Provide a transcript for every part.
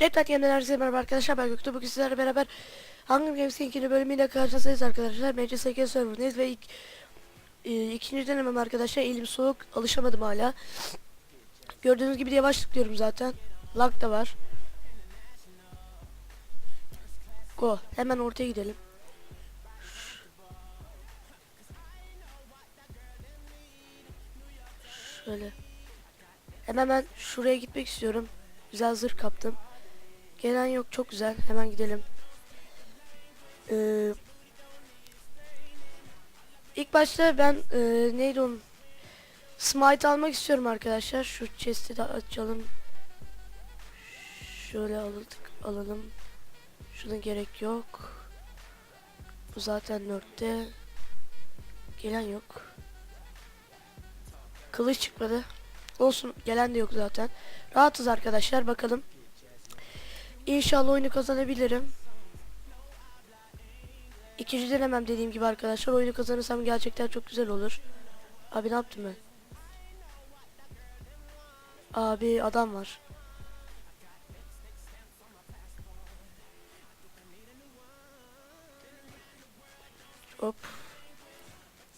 Reptat yeniden herkese merhaba arkadaşlar. Ben Göktuğ. Bugün sizlerle beraber Hunger Games'in ikinci bölümüyle karşınızdayız arkadaşlar. MCSG serverındayız ve ilk, e, ikinci denemem arkadaşlar elim soğuk alışamadım hala. Gördüğünüz gibi yavaş tıklıyorum zaten. Lag da var. Go hemen ortaya gidelim Şöyle Hemen ben şuraya gitmek istiyorum Güzel zırh kaptım Gelen yok çok güzel hemen gidelim. Ee, ilk başta ben e, neydi onun Smite almak istiyorum arkadaşlar. Şu chest'i de açalım. Şöyle aldık alalım. Şuna gerek yok. Bu zaten nörtte. Gelen yok. Kılıç çıkmadı. Olsun gelen de yok zaten. Rahatız arkadaşlar bakalım. İnşallah oyunu kazanabilirim. İkinci denemem dediğim gibi arkadaşlar. Oyunu kazanırsam gerçekten çok güzel olur. Abi ne yaptım ben? Abi adam var. Hop.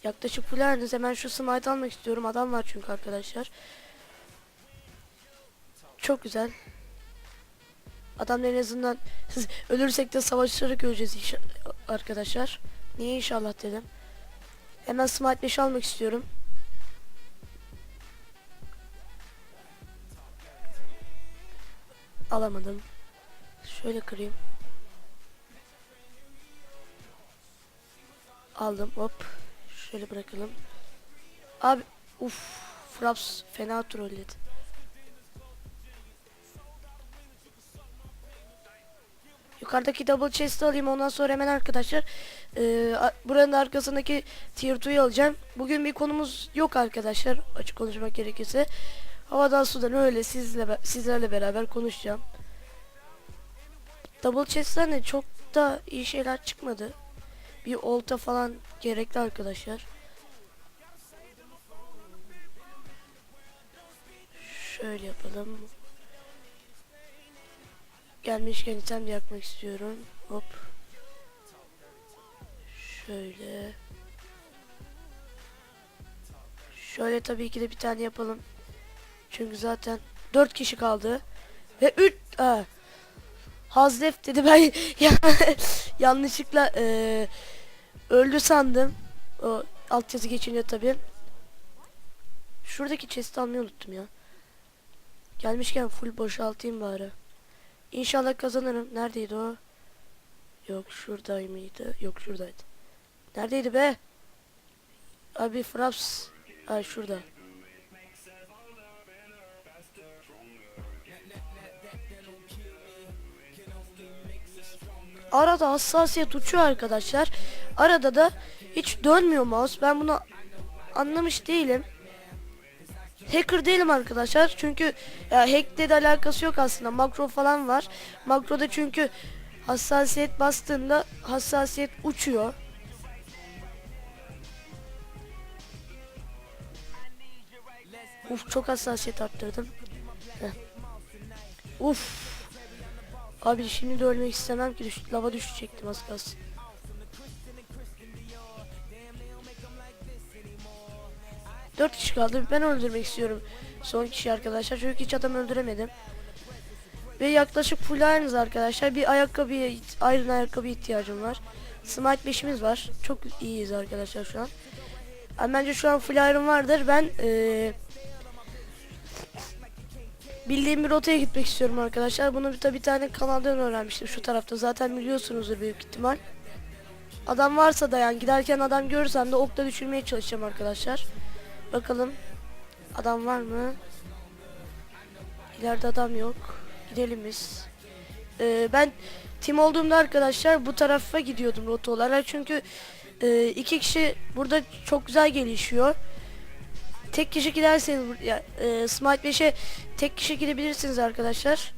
Yaklaşık fulleriniz hemen şu smite almak istiyorum. Adam var çünkü arkadaşlar. Çok güzel. Adamlar en azından ölürsek de savaşarak öleceğiz arkadaşlar. Niye inşallah dedim. Hemen Smite 5 almak istiyorum. Alamadım. Şöyle kırayım. Aldım hop. Şöyle bırakalım. Abi uf Fraps fena trolledi. Yukarıdaki double chest'i alayım ondan sonra hemen arkadaşlar e, buranın arkasındaki tier 2'yu alacağım. Bugün bir konumuz yok arkadaşlar açık konuşmak gerekirse. Havadan sudan öyle sizle sizlerle beraber konuşacağım. Double chest'ten de çok da iyi şeyler çıkmadı. Bir olta falan gerekli arkadaşlar. Şöyle yapalım. Gelmişken item de yakmak istiyorum. Hop. Şöyle. Şöyle tabii ki de bir tane yapalım. Çünkü zaten 4 kişi kaldı. Ve 3 ha. Hazref dedi ben ya, yanlışlıkla e, öldü sandım. O altyazı geçince tabii. Şuradaki chest'i almayı unuttum ya. Gelmişken full boşaltayım bari. İnşallah kazanırım. Neredeydi o? Yok şuradaydı mıydı? Yok şuradaydı. Neredeydi be? Abi Fraps. Ay şurada. Arada hassasiyet uçuyor arkadaşlar. Arada da hiç dönmüyor mouse. Ben bunu anlamış değilim. Hacker değilim arkadaşlar. Çünkü ya hackle de alakası yok aslında. Makro falan var. Makroda çünkü hassasiyet bastığında hassasiyet uçuyor. Uf çok hassasiyet arttırdım. Uf. Abi şimdi de ölmek istemem ki düş lava düşecektim az kalsın. Dört kişi kaldı. Ben öldürmek istiyorum. Son kişi arkadaşlar. Çünkü hiç adam öldüremedim. Ve yaklaşık full aynız arkadaşlar. Bir ayakkabıya, iron ayakkabı ihtiyacım var. Smite 5'imiz var. Çok iyiyiz arkadaşlar şu an. Yani bence şu an full iron vardır. Ben ee, bildiğim bir rotaya gitmek istiyorum arkadaşlar. Bunu bir, bir tane kanaldan öğrenmiştim şu tarafta. Zaten biliyorsunuzdur büyük ihtimal. Adam varsa da yani giderken adam görürsem de okla düşürmeye çalışacağım arkadaşlar. Bakalım adam var mı? İleride adam yok. Gidelim biz. Ee, ben tim olduğumda arkadaşlar bu tarafa gidiyordum rota olarak çünkü e, iki kişi burada çok güzel gelişiyor. Tek kişi giderseniz ya, e, Smite 5'e tek kişi gidebilirsiniz arkadaşlar.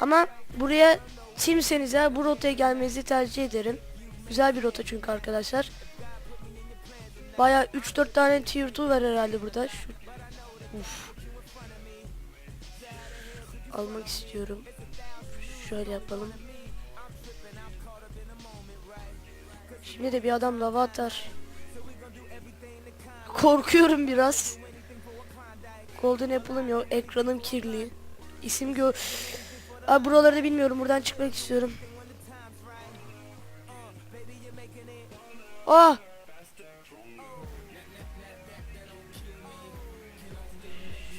Ama buraya timseniz ya bu rotaya gelmenizi tercih ederim. Güzel bir rota çünkü arkadaşlar. Baya 3-4 tane tier 2 var herhalde burada. Şu... Uf. Almak istiyorum. Şöyle yapalım. Şimdi de bir adam lava atar. Korkuyorum biraz. Golden Apple'ım yok. Ekranım kirli. İsim gö... Abi buraları bilmiyorum. Buradan çıkmak istiyorum. Ah!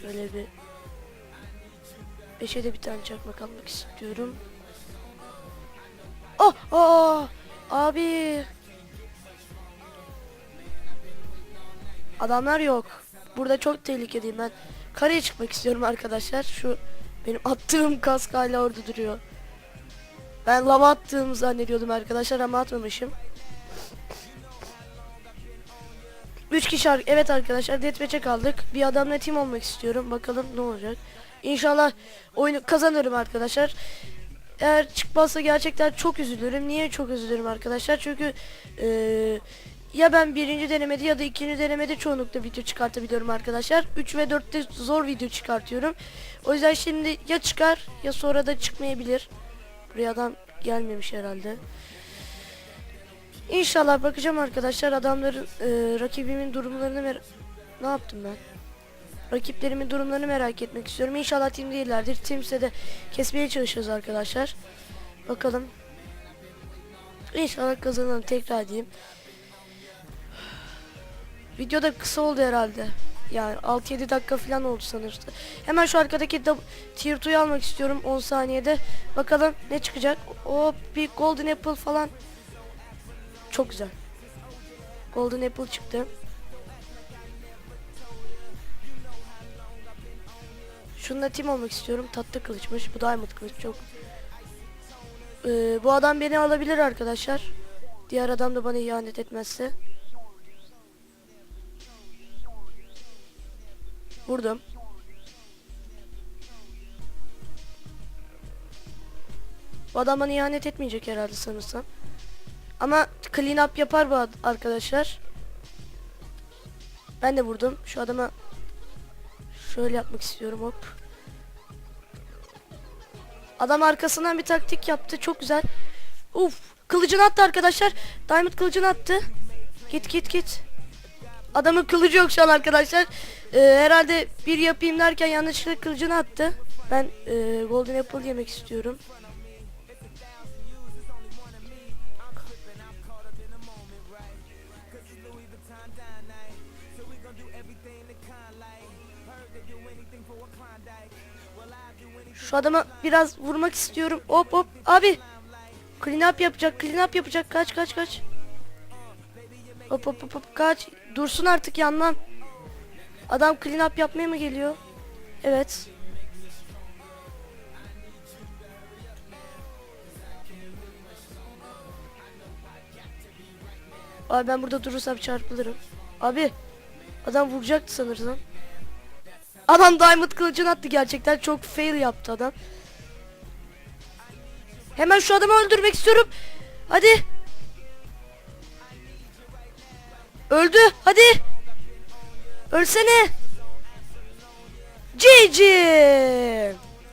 Şöyle bir... Beşe de bir tane çakmak almak istiyorum. Oh! Oh! Abi! Adamlar yok. Burada çok tehlikeliyim ben. Kareye çıkmak istiyorum arkadaşlar. Şu benim attığım kask hala orada duruyor. Ben lava attığımı zannediyordum arkadaşlar ama atmamışım. 3 kişi evet arkadaşlar deathmatch'e kaldık. Bir adamla team olmak istiyorum. Bakalım ne olacak. İnşallah oyunu kazanırım arkadaşlar. Eğer çıkmazsa gerçekten çok üzülürüm. Niye çok üzülürüm arkadaşlar? Çünkü eee, ya ben birinci denemede ya da ikinci denemede çoğunlukla video çıkartabiliyorum arkadaşlar. 3 ve 4'te zor video çıkartıyorum. O yüzden şimdi ya çıkar ya sonra da çıkmayabilir. Buraya adam gelmemiş herhalde. İnşallah bakacağım arkadaşlar adamların eee, rakibimin durumlarını ne yaptım ben? Rakiplerimin durumlarını merak etmek istiyorum. İnşallah team değillerdir. Teamse de kesmeye çalışacağız arkadaşlar. Bakalım. İnşallah kazanalım tekrar diyeyim. Video da kısa oldu herhalde. Yani 6-7 dakika falan oldu sanırsam. Hemen şu arkadaki da tier 2'yu almak istiyorum 10 saniyede. Bakalım ne çıkacak. O bir golden apple falan. Çok güzel. Golden apple çıktı. Şununla team olmak istiyorum. Tatlı kılıçmış. Bu diamond kılıç çok. Ee, bu adam beni alabilir arkadaşlar. Diğer adam da bana ihanet etmezse. Vurdum. Bu adam bana ihanet etmeyecek herhalde sanırsam. Ama clean up yapar bu ad- arkadaşlar. Ben de vurdum. Şu adama şöyle yapmak istiyorum hop. Adam arkasından bir taktik yaptı. Çok güzel. Uf, kılıcını attı arkadaşlar. Diamond kılıcını attı. Git git git. Adamın kılıcı yok şu an arkadaşlar. Ee, herhalde bir yapayım derken yanlışlıkla kılıcını attı. Ben e, Golden Apple yemek istiyorum. Şu adama biraz vurmak istiyorum. Hop hop abi. Clean up yapacak. Clean up yapacak. Kaç kaç kaç. Hop hop hop hop kaç. Dursun artık yandan. Adam clean up yapmaya mı geliyor? Evet. Abi ben burada durursam çarpılırım. Abi adam vuracaktı sanırsam. Adam diamond kılıcını attı gerçekten çok fail yaptı adam. Hemen şu adamı öldürmek istiyorum. Hadi. Öldü. Hadi. Ölsene. GG.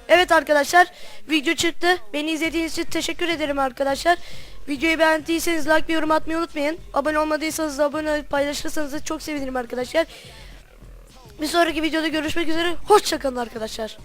Evet arkadaşlar video çıktı. Beni izlediğiniz için teşekkür ederim arkadaşlar. Videoyu beğendiyseniz like ve yorum atmayı unutmayın. Abone olmadıysanız da abone olup paylaşırsanız da çok sevinirim arkadaşlar. Bir sonraki videoda görüşmek üzere. Hoşçakalın arkadaşlar.